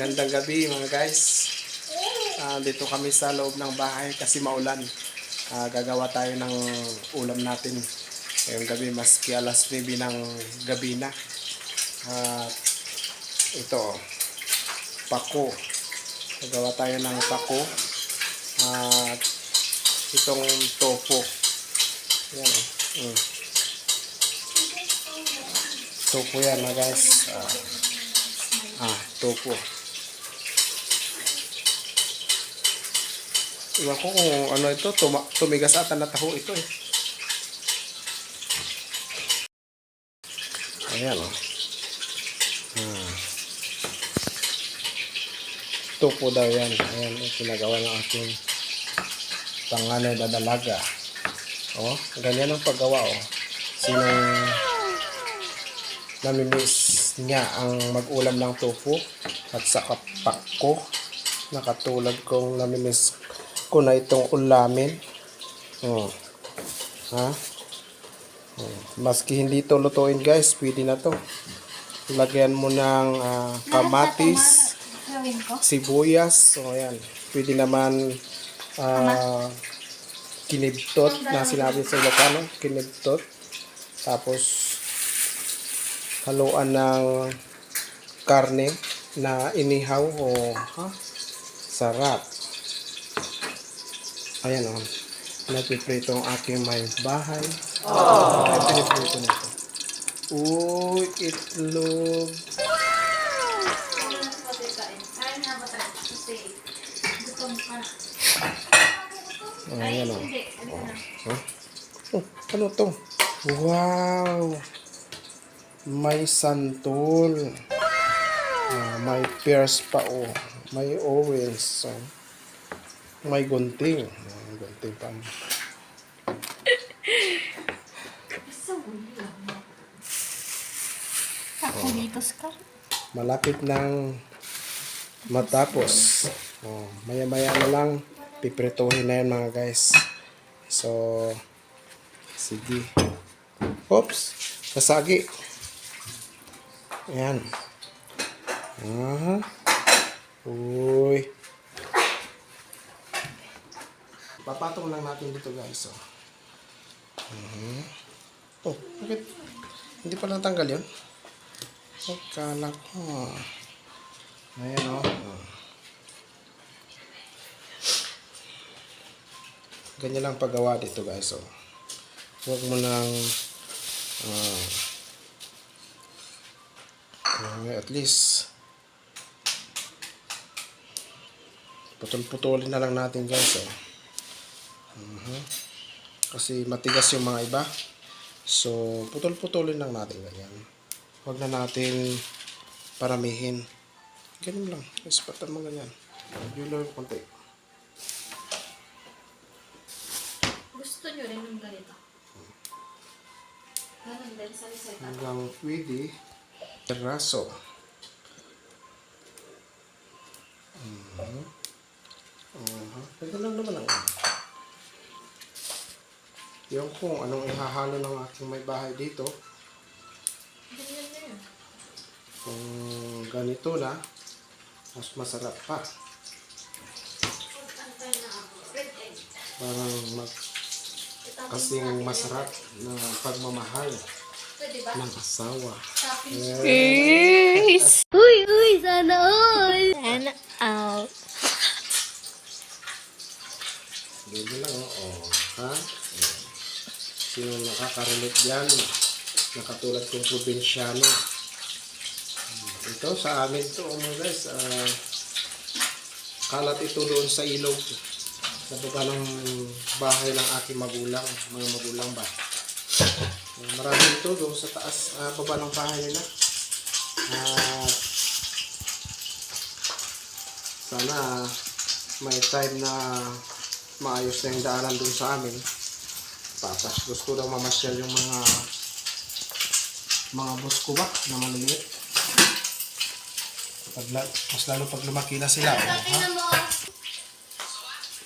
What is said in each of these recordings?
Magandang gabi mga guys. Ah, dito kami sa loob ng bahay kasi maulan. Ah, gagawa tayo ng ulam natin. Ngayong gabi maski alas 9 ng gabi na. At ito pako. Gagawa tayo ng pako. At itong tofu. Yan oh. Mm. Tofu yan mga guys. Ah, Ah, tofu. Iwan ko kung ano ito, tuma tumigas ata na taho ito eh. Ayan o. Oh. Ah. Tofu daw yan. Ayan, pinagawa ng aking panganay na dalaga. Oh, ganyan ang paggawa oh. Sinong namimiss niya ang mag-ulam ng tofu at saka pakko na katulad kong namimiss ko na itong ulamin. Oh. Ha? Oh. Maski hindi ito lutuin guys, pwede na to. Lagyan mo ng ah, kamatis, sibuyas. So, ayan. Pwede naman ah, kinibtot na sinabi sa Ilocano. Kinibtot. Tapos, haluan ng karne na inihaw o ha? sarap. Ayan o. Napiprito ang aking may bahay. Oh. Ay, piniprito. Uy, itlog. Na gutom ka na. Oh, ayan o. Na. Huh? Oh, ano to? Wow! May santol. Ah, may pears pa oh. May orange. Oh. May gunting. Ah, gunting pa. Kakulitos ka. Malapit nang matapos. Oh, maya-maya na lang piprituhin na yan mga guys. So, sige. Oops! Kasagi. Ayan. Ah. Uy. Papatong lang natin dito guys. Oh. Mhm. Oh, bakit? Hindi pa natanggal yun? Oh, kala ko. Ayan oh. Oh. Ganyan lang paggawa dito guys. Oh. Huwag mo nang ah, ah, at least putol-putulin na lang natin guys. Oh. Mhm. Kasi matigas yung mga iba. So, putol-putulin lang natin ganyan. Huwag na natin paramihin. Ganun lang. Ispatan mo ganyan. Regular konti. Gusto nyo rin ng ganito. Ganun din sa reseta. Hanggang pwede. Teraso. Mhm. Mhm. Pwede lang naman ang yung kung anong ihahalo ng aking may bahay dito. Ganyan na yun. Kung ganito na, mas masarap pa. Parang mag, kasing masarap na pagmamahal ng asawa. Yeah. Uy, uy, sana all. Sana all. Ganyan lang, oh. oh. Ha? Oh. Sino nakaka-relate dyan? Nakatulad kong probinsyano. Ito, sa amin to, oh, mga guys. ah, kalat ito doon sa ilog. Sa baba ng bahay ng aking magulang. Mga magulang ba? Ah, marami ito doon sa taas, ah, baba ng bahay nila. At sana may time na maayos na yung daanan dun sa amin. Tapos gusto daw mamasyal yung mga mga boss ko ba na maliliit. Pag, mas lalo pag lumaki na sila. Oh, ha? Tingnan mo.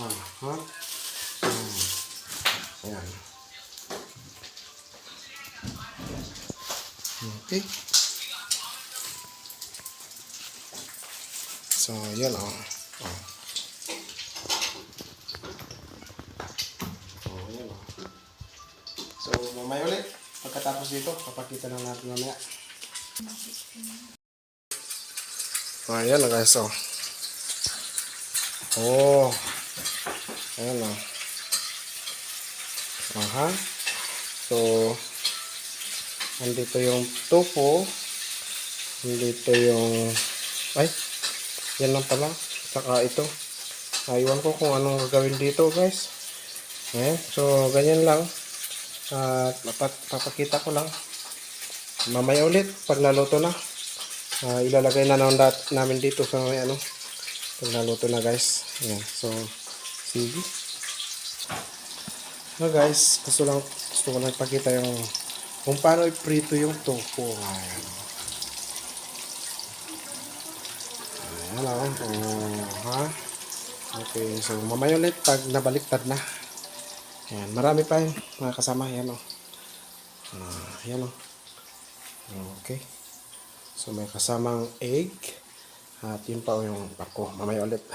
Ah, ha? Hmm. Ayan. Okay. So, yun oh. Oh. Oh, mamaya ulit. Pagkatapos dito, papakita na natin mamaya. Oh, ayan na guys, oh. Oh. Ayan oh. Aha. So, andito yung tofu. Andito yung... Ay, yan lang pala. Saka ito. Aywan ko kung anong gagawin dito guys. Ayan. So, ganyan lang. At papat- papakita ko lang. Mamaya ulit, pag naluto na. Ah, ilalagay na naman namin dito sa may ano. Pag naluto na guys. Ayan. So, sige. No guys, gusto lang gusto ko lang ipakita yung kung paano iprito yung tofu. Ayan. Ayan lang. Oh, ha? Okay, so mamaya ulit pag nabaliktad na. Ayan, marami pa yun mga kasama. Ayan o. Ah, ayan o. Okay. So may kasamang egg. At yun pa o yung ako. Mamaya ulit.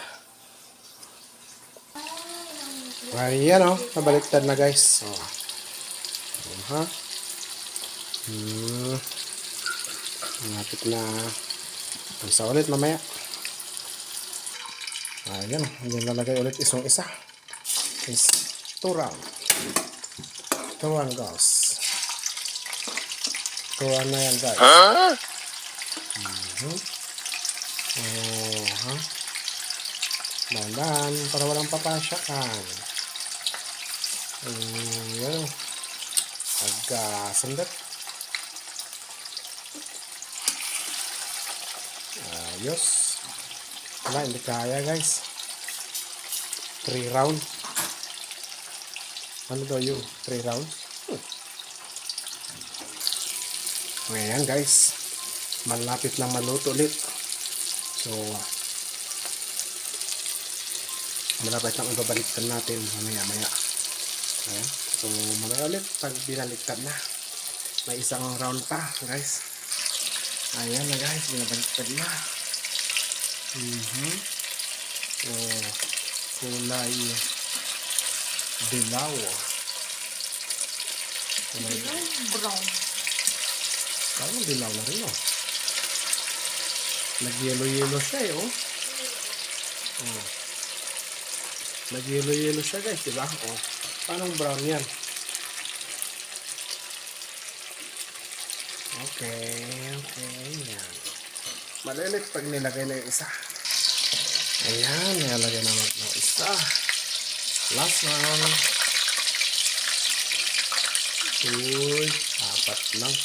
Ayan o. Nabaliktad na guys. So, ayan, ha? Hmm. Malapit na. Isa ulit mamaya. Ayan. Ayan lalagay ulit isang isa. Is two round. Two round guys. Two round na yan guys. Mhm. Oh, ha? Dahan para walang papasyakan. Ayan. Agka sandat. Ayos. Wala, hindi kaya guys. Three round. Ano daw yun? Three rounds? Hmm. Ayan guys. Malapit na maluto ulit. So, malapit na ibabaliktad natin mamaya maya. Ayan. So, mamaya ulit pag binaliktad na. May isang round pa guys. Ayan na guys, binabaliktad na. Mhm. Oh, kulay dilaw. Kulay Brown. Parang dilaw na rin, oh. Nag-yellow-yellow siya, eh, oh. Oh. Nag-yellow-yellow siya, guys, di ba? Oh. Paano brown yan? Okay, okay, yan. Malilit pag nilagay na yung isa. Ayan, nilagay naman ng isa. Last one. Uy, apat lang.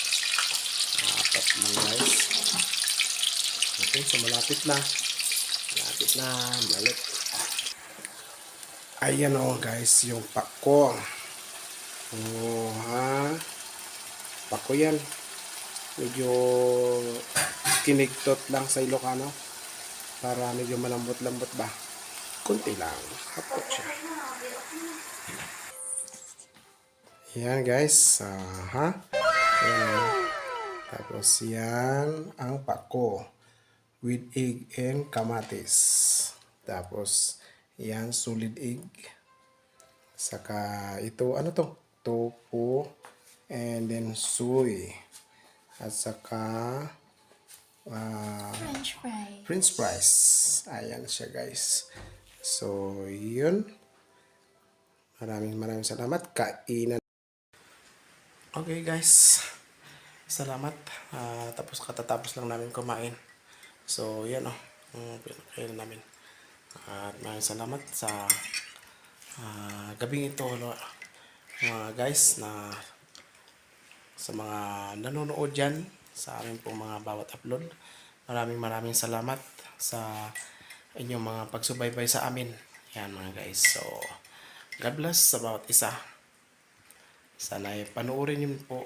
Apat lang guys. Okay, so malapit na. Malapit na. Balik. Ayan o guys, yung pako. Oh, ha? Pako yan. Medyo kinigtot lang sa Ilocano. Para medyo malambot-lambot ba. Kunti lang. Hapot siya. Yan guys. Ah, ha? Ayan. oh. Tapos yan ang pako with egg and kamatis. Tapos yan solid egg. Saka ito ano to? Tofu and then soy. At saka ah, French fry. french fries. Ayan siya guys. So, yun. Maraming maraming salamat. Kainan. Okay guys. Salamat. Ah, tapos katatapos lang namin kumain. So, yan o. Oh. Kainan namin. At maraming salamat sa ah, gabing ito. no, Mga guys na sa mga nanonood dyan sa aming pong mga bawat upload. Maraming maraming salamat sa inyong mga pagsubaybay sa amin. Yan mga guys. So, God bless sa bawat isa. Sana ay panoorin niyo po,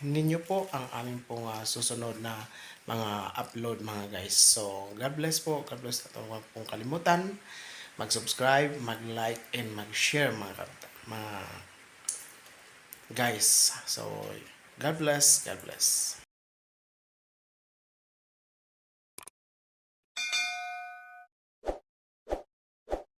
ninyo po ang aming pong ah, susunod na mga upload mga guys. So, God bless po. God bless at huwag pong kalimutan. Mag-subscribe, mag-like, and mag-share mga, mga guys. So, God bless. God bless.